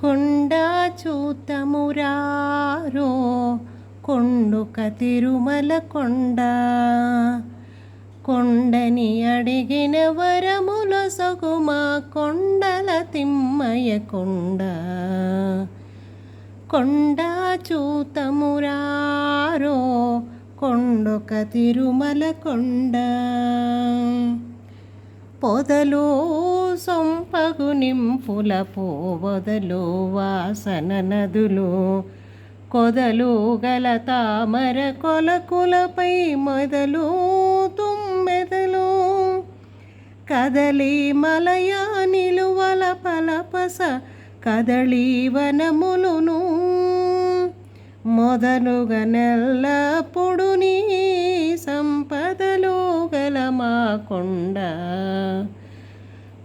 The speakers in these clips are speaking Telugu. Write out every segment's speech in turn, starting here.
కొండ చూతమురారో కొండుక తిరుమల కొండ. కొండని అడిగిన వరముల సగుమా కొండల తిమ్మయ కొండ. కొండ చూతమురారో కొండొక తిరుమల కొండ. పొదలో సొంపగు నింపుల పోవదలు వాసన నదులు. కొదలు గల తామర కొలకులపై మొదలు తుమ్మెదలు. కదలి మలయా నిలువల పలపస కదళీ వనములును. మొదలుగా నెల్లప్పుడు నీ సంపదలు గల మా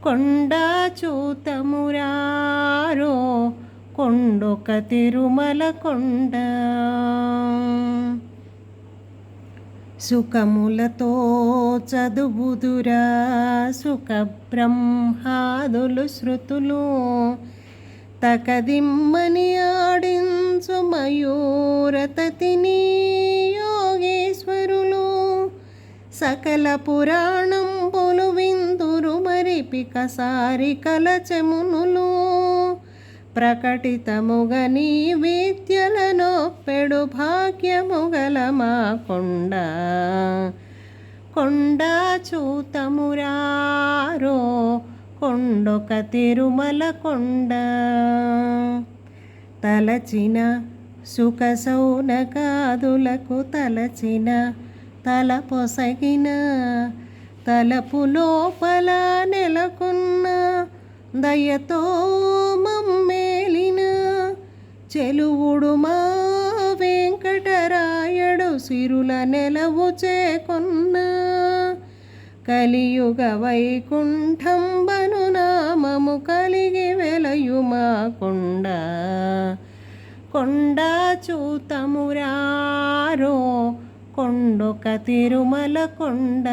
కొండ చూతమురారో కొండొక తిరుమల కొండ. సుఖములతో చదువుదురా సుఖ బ్రహ్మాదులు శృతులు. తకదిమ్మని ఆడించు మయూరతతిని యోగేశ్వరులు. సకల పురాణం పురాణంబులు విందురు మరిపిక సారి కలచమునులు ప్రకటితముగని విద్యలను పెడు భాగ్యముగల మా కొండ. కొండ చూతమురారో కొండొక తిరుమల కొండ. తలచిన సుఖ సౌనకాదులకు తలచిన తల పొసగిన తలపు లోపలనే దయతో మమ్మేలిన చెలువుడు మా వెంకటరాయడు సిరుల నెలవు చేకొన్న కలియుగ వైకుంఠంబను నామము కలిగి వెలయుమా కొండ. కొండ చూతమురారో కొండొక తిరుమల కొండ.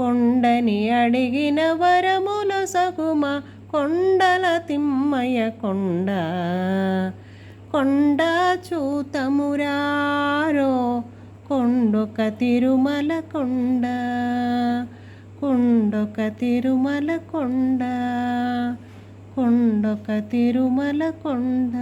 కొండని అడిగిన వరముల సగుమ కొండల తిమ్మయ కొండ. కొండ చూతమురారో కొండొక తిరుమల కొండ. కొండొక తిరుమల కొండ. కొండొక తిరుమల కొండ.